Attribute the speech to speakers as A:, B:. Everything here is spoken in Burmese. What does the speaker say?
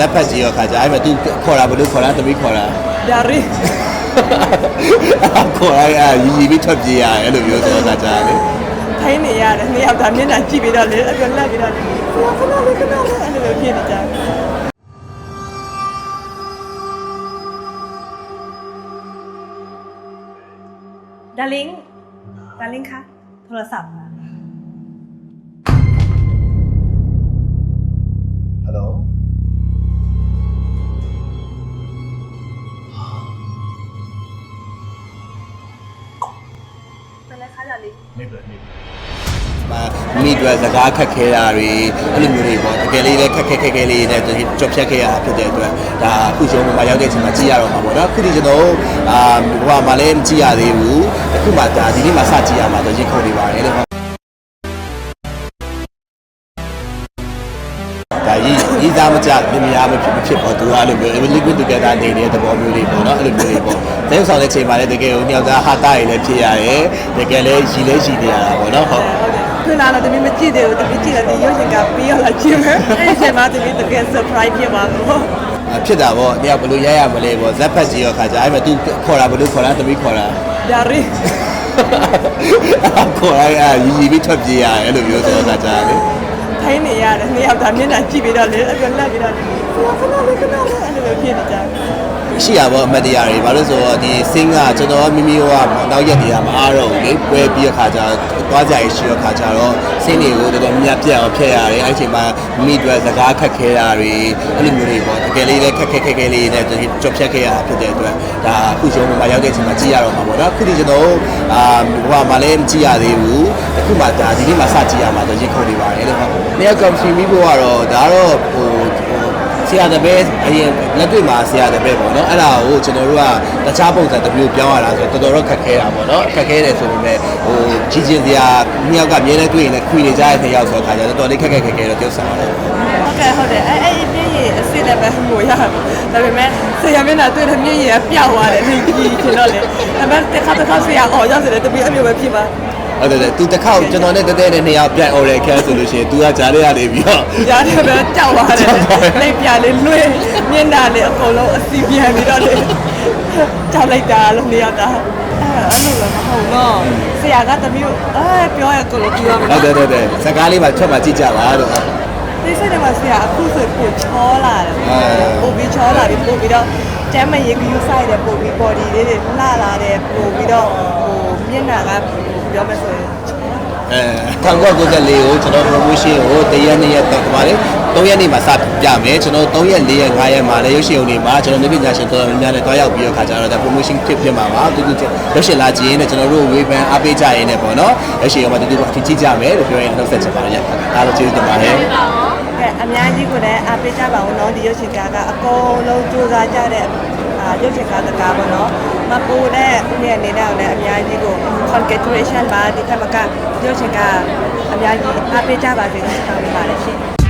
A: ဇက်ဖက်ကြီးရောခါကြအဲ့မဲ့ तू ခေါ်တာဘယ်လိုခေါ်တာသမီးခေါ်တာ
B: ဒါရီ
A: ခေါ်လိုက်အာရီရီပြီးထွက်ပြေးရတယ်အဲ့လိုမျိုးဆိုတော့ခါကြတယ်
B: ထိုင်းနေရတယ်နှစ်ယောက်ဒါမျက်နှာကြည့်ပြီးတော့လေအပြန်လက်ပြီးတော့ခဏလေးခဏလေးအဲ့လိုဖြစ်နေကြတယ်
C: ดาริงดาริงคะ โทรศัพท์มา ခါကြလေးမိဘမိဘမှာ
A: မိတွေစကားခက်ခဲတာတွေအဲ့လိုမျိုးတွေပေါ့တကယ်လေးလည်းခက်ခဲခက်ခဲလေးနဲ့ကြော်ဖြတ်ခဲ့ရတာဖြစ်တဲ့အတွက်ဒါအခုရှင်မှာရောက်တဲ့အချိန်မှာကြည်ရတော့မှာပေါ့နော်အခုဒီကျွန်တော်အာဟိုမှာလည်းမကြည်ရသေးဘူးအခုမှဒါဒီနေ့မှစကြည်ရမှာဆိုရင်ခုန်နေပါတယ်လို့ ဒါရေးရေးသားမကြမြင်များမဖြစ်မဖြစ်ပေါ့သူကအဲ့လိုမျိုး liquid together နေတဲ့သဘောမျိုးလေးပေါ့နော်အဲ့လိုမျိုးလေးပေါ့တဲဆောင်တဲ့ချိန်မှာလည်းတကယ်ကိုညောင်သားဟာတာတွေလည်းဖြစ်ရတယ်တကယ်လည်းရီလည်းရီနေရတာပေါ့နော်ဟုတ်
B: ခုနကတော့တမီးမကြည့်သေးဘူးတမီးကြည့်လိုက်ပြီးရုပ်ရှင်ကပြီးတော့လာကြည့်မယ်အဲ့ဒီချိန်မှာတမီးတကယ် surprise ဖြစ်သွားလို့
A: အဖြစ်တာပေါ့တယောက်ဘယ်လိုရရမလဲပေါ့ဇက်ဖက်ကြီးရောခါကြအဲ့မဲ့ तू ခေါ်တာဘယ်လိုခေါ်တာသမီးခေါ်တာ
B: ဒါရီ
A: ခေါ်လိုက်အာရီရီပြီးထွက်ပြေးရတယ်အဲ့လိုမျိုးဆိုတော့ခါကြတယ်
B: ထိုင်းနေရတယ်နှစ်ယောက်ဒါမျက်နှာကြည့်ပြီးတော့လေအပြန်လက်ပြီးတော့ခဏလေးခဏလေးအဲ့လိုဖြစ်နေကြတယ်
A: ရှိရပေါ့အမတ်တရားတွေဘာလို့ဆိုတော့ဒီစင်းကကျွန်တော်မိမိတို့ကနောက်ရက်တွေကမအားတော့ဘူးလေပွဲပြီးတဲ့ခါကျသွားကြရရှိတဲ့ခါကျတော့စင်းတွေကိုတော်တော်များပြတ်အောင်ဖျက်ရတယ်အဲ့ဒီချိန်မှာမိမိတို့စကားခက်ခဲတာတွေအဲ့လိုမျိုးတွေပေါ့တကယ်လေးလည်းခက်ခဲခက်ခဲလေးနဲ့ကြော်ဖြတ်ခဲ့ရတာဖြစ်တဲ့အတွက်ဒါအခုရှုံးမှာရောက်တဲ့အချိန်မှာကြည့်ရတော့မှာပေါ့နော်အခုဒီကျွန်တော်အာဟိုမှာလည်းမကြည့်ရသေးဘူးအ ခုမှဒါဒီနေ့မှစကြည့်ရမှာဆိုရင်ခုန်နေပါတယ်လို့ဟုတ်။နေ့ကောင်ရှင်ပြီးဖို့ကတော့ဒါကတော့ဟိုဟိုဆရာတပည့်အရင်လက်တွေ့မှာဆရာတပည့်ပေါ့နော်အဲ့ဒါကိုကျွန်တော်တို့ကတခြားပုံစံတစ်မျိုးပြောင်းရတာဆိုတော့တော်တော်တော့ခက်ခဲတာပေါ့နော်ခက်ခဲတယ်ဆိုပေမဲ့ဟိုကြီးချင်းစရာနှစ်ယောက်ကအမြဲတမ်းတွေ့ရင်လည်းခွေနေကြတဲ့နှစ်ယောက်ဆိုတော့ခါကျတော့တော်တော်လေးခက်ခဲခက်ခဲတော့ပြုတ်ဆောင်တယ်
B: ဟုတ်ကဲ့ဟုတ်တယ်အဲ့အဲ့ဒီပြည့်ရည်အစ်စ်လည်းပဲငိုရတယ်ဒါပေမဲ့ဆရာမျက်နှာတွေ့တဲ့မျက်ရည်ကပျောက်သွားတယ်ဒီကြီးချင်တော့လေဒါပေမဲ့တစ်ခါတစ်ခါဆရာအော်ရောက်စေတယ်တပီအမျိုးပဲဖြစ်ပါ
A: ဟုတ်တယ်လေသူတစ်ခေါက်ကျွန်တော်နဲ့တတဲနဲ့နှစ်ယောက်ပြိုင် oral care ဆိုလို့ရှိရင် तू ကကြားရရနေပြီးတော့
B: ရတယ်ပဲကြောက်သွားတယ်လက်ပြလေးလွှဲမျက်နှာလေးအကုန်လုံးအစီပြန်ပြီးတော့လေကြောက်လိုက်တာလို့နေရတာအဲ့လိုလည်းမဟုတ်တော့ဆရာကတမီးကိုအဲပြောရကိုလို့ပြောမှာ
A: ဟုတ်တယ်ဟုတ်တယ်စကားလေးမှချက်မှကြည့်ကြပါတော့
B: ဒီစိတ်ထဲမှာဆရာအခုဆိုပိုချောလာတယ်ပိုပြီးချောလာပြီးပိုပြီးတော့ကျမ်းမရေကယူဆိုင်တယ်ပိုပြီး body လေးတွေလှလာတယ်ပိုပြီးတော့ဟိုမျက်နှာက ပြောမယ်ဆိုရင်
A: အဲ1994ကိုကျွန်တော် promotion ကိုတရက်နှစ်ရက်တော့ပါလေ3ရက်နေ့မှာစပြမယ်ကျွန်တော်3ရက်4ရက်5ရက်မှာလည်းရုပ်ရှင်ုံတွေမှာကျွန်တော်နေပညာရှင်တော်တော်များများနဲ့တွားရောက်ပြီးတော့ခါကြတော့ဒါ promotion ဖြစ်ဖြစ်မှာပါတူတူရုပ်ရှင်လာကြည့်ရင်လည်းကျွန်တော်တို့ဝေဖန်အားပေးကြရင်လည်းပေါ့နော်ရုပ်ရှင်ုံမှာတူတူအထင်ကြီးကြမယ်လို့ပြောရင်နှုတ်ဆက်ချင်ပါတယ်အားလုံးကျေးဇူးတင်ပါတယ်
B: ကဲအများကြီးကိုလည်းအားပေးကြပါဦးနော်ဒီရုပ်ရှင်ကားကအကုန်လုံးစူးစမ်းကြတဲ့ အာရုပ်ရှင်ကားတကားပေါ့နော်မပူတဲ့ဦးရဲ့အနေနဲ့လည်းအများကြီးကို congratulation ပါဒီကမကရုပ်ရှင်ကားအများကြီးအားပေးကြပါစေလို့ဆုတောင်းပေးပါတယ်ရှင်